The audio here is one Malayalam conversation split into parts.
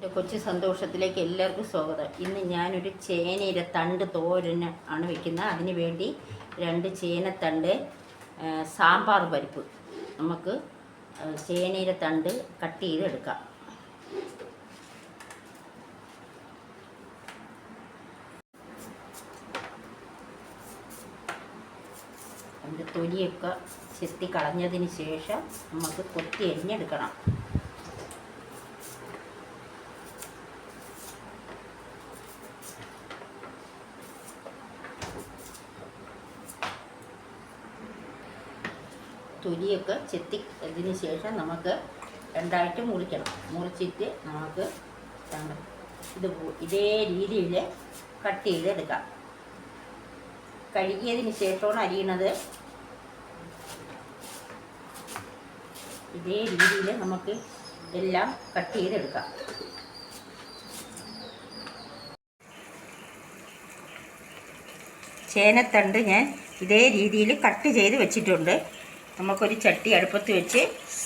എന്റെ കൊച്ചു സന്തോഷത്തിലേക്ക് എല്ലാവർക്കും സ്വാഗതം. ഇന്ന് ഞാനൊരു ചേനയുടെ തണ്ട് തോരന് ആണ് വെക്കുന്നത്. അതിന് വേണ്ടി രണ്ട് ചേനത്തണ്ട് സാമ്പാർ പരിപ്പ്. നമുക്ക് ചേനയിലെ തണ്ട് കട്ട് ചെയ്തെടുക്കാം. അതിന്റെ തൊലിയൊക്കെ ചെത്തി കളഞ്ഞതിന് ശേഷം നമുക്ക് കൊത്തി അരിഞ്ഞെടുക്കണം. തൊലിയൊക്കെ ചെത്തി അതിന് ശേഷം നമുക്ക് രണ്ടായിട്ട് മുറിക്കണം. മുറിച്ചിട്ട് നമുക്ക് ഇത് ഇതേ രീതിയിൽ കട്ട് ചെയ്തെടുക്കാം. കഴുകിയതിന് ശേഷമാണ് അരിയണത്. ഇതേ രീതിയിൽ നമുക്ക് എല്ലാം കട്ട് ചെയ്തെടുക്കാം. ചേനത്തണ്ട് ഞാൻ ഇതേ രീതിയിൽ കട്ട് ചെയ്ത് വെച്ചിട്ടുണ്ട്. നമുക്കൊരു ചട്ടി അടുപ്പത്ത് വെച്ച്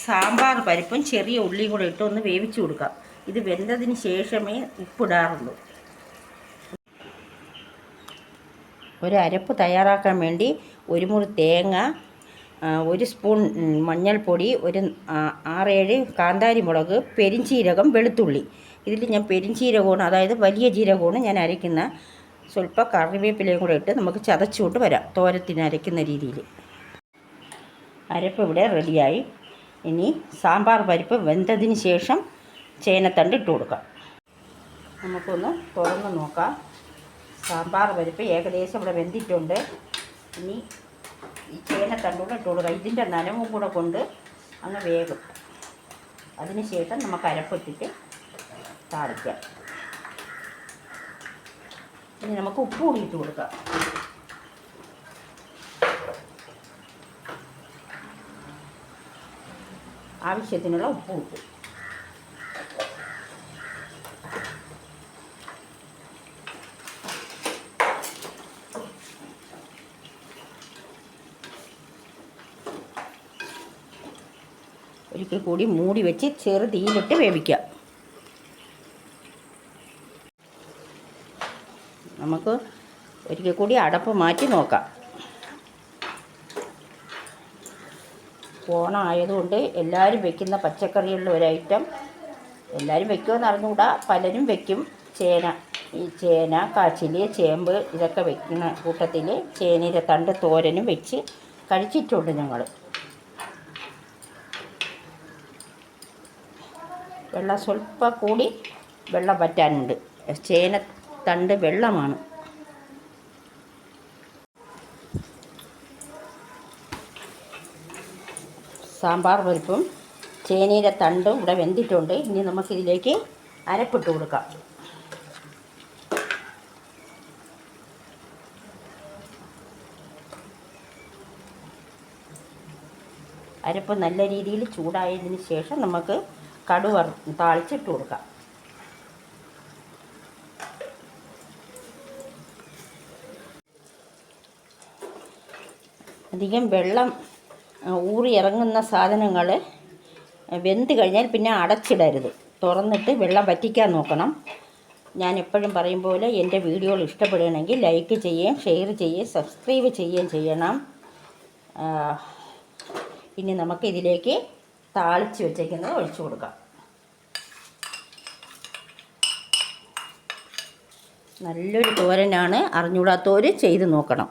സാമ്പാർ പരിപ്പും ചെറിയ ഉള്ളിയും കൂടെ ഇട്ട് ഒന്ന് വേവിച്ചു കൊടുക്കാം. ഇത് വെന്തതിന് ശേഷമേ ഉപ്പിടാറുള്ളൂ. ഒരു അരപ്പ് തയ്യാറാക്കാൻ വേണ്ടി ഒരു മുറി തേങ്ങ ഒരു സ്പൂൺ മഞ്ഞൾപ്പൊടി ഒരു ആറേഴ് കാന്താരി മുളക് പെരിഞ്ചീരകം വെളുത്തുള്ളി. ഇതിൽ ഞാൻ പെരിഞ്ചീരകമാണ് അതായത് വലിയ ജീരകമാണ് ഞാൻ അരയ്ക്കുന്ന. സ്വല്പം കറിവേപ്പിലയും കൂടെ ഇട്ട് നമുക്ക് ചതച്ചുകൊണ്ട് വരാം തോരത്തിന് അരയ്ക്കുന്ന രീതിയിൽ. അരപ്പ് ഇവിടെ റെഡിയായി. ഇനി സാമ്പാർ പരിപ്പ് വെന്തതിന് ശേഷം ചേനത്തണ്ട് ഇട്ട് കൊടുക്കാം. നമുക്കൊന്ന് തുറന്ന് നോക്കാം. സാമ്പാർ പരിപ്പ് ഏകദേശം ഇവിടെ വെന്തിട്ടുണ്ട്. ഇനി ഈ ചേനത്തണ്ടൂടെ ഇട്ട് കൊടുക്കാം. ഇതിന്റെ നനവും കൂടെ കൊണ്ട് അങ്ങ് വേകും. അതിന് ശേഷം നമുക്ക് അരപ്പിട്ടിട്ട് താളിക്കാം. ഇനി നമുക്ക് ഉപ്പ് കൂടി ഇട്ട് കൊടുക്കാം. ആവശ്യത്തിനുള്ള ഉപ്പ്. ഇട്ടു ഒരിക്കൽ കൂടി മൂടി വെച്ച് ചെറു തീയിലിട്ട് വേവിക്കാം. നമുക്ക് ഒരിക്കൽ കൂടി അടപ്പ് മാറ്റി നോക്കാം. ഓണമായതുകൊണ്ട് എല്ലാവരും വെക്കുന്ന പച്ചക്കറികളിൽ ഒരു ഐറ്റം. എല്ലാവരും വെക്കുമെന്ന് അറിഞ്ഞുകൂടാ? പലരും വെക്കും. ചേന ഈ ചേന കാച്ചിൽ ചേമ്പ് ഇതൊക്കെ വെക്കുന്ന കൂട്ടത്തിൽ ചേനയുടെ തണ്ട് തോരനും വെച്ച് കഴിച്ചിട്ടുണ്ട് ഞങ്ങൾ വെള്ളം സ്വല്പം കൂടി വെള്ളം പറ്റാനുണ്ട് ചേന തണ്ട് വെള്ളമാണ്. സാമ്പാർ പരിപ്പും ചേനയുടെ തണ്ടും ഇവിടെ വെന്തിട്ടുണ്ട്. ഇനി നമുക്കിതിലേക്ക് അരപ്പിട്ട് കൊടുക്കാം. അരപ്പ് നല്ല രീതിയിൽ ചൂടായതിന് ശേഷം നമുക്ക് കടുവർ താളിച്ചിട്ട് കൊടുക്കാം. അധികം വെള്ളം ഊറി ഇറങ്ങുന്ന സാധനങ്ങൾ വെന്ത് കഴിഞ്ഞാൽ പിന്നെ അടച്ചിടരുത്. തുറന്നിട്ട് വെള്ളം വറ്റിക്കാൻ നോക്കണം. ഞാൻ എപ്പോഴും പറയും പോലെ എന്റെ വീഡിയോകൾ ഇഷ്ടപ്പെടുകയാണെങ്കിൽ ലൈക്ക് ചെയ്യുകയും ഷെയർ ചെയ്യുകയും സബ്സ്ക്രൈബ് ചെയ്യുകയും ചെയ്യണം. ഇനി നമുക്ക് ഇതിലേക്ക് താളിച്ച് വെച്ചേക്കുന്നത് ഒഴിച്ചു കൊടുക്കാം. നല്ലൊരു തോരനാണ്. അറിഞ്ഞൂടാത്തവർ ചെയ്ത് നോക്കണം.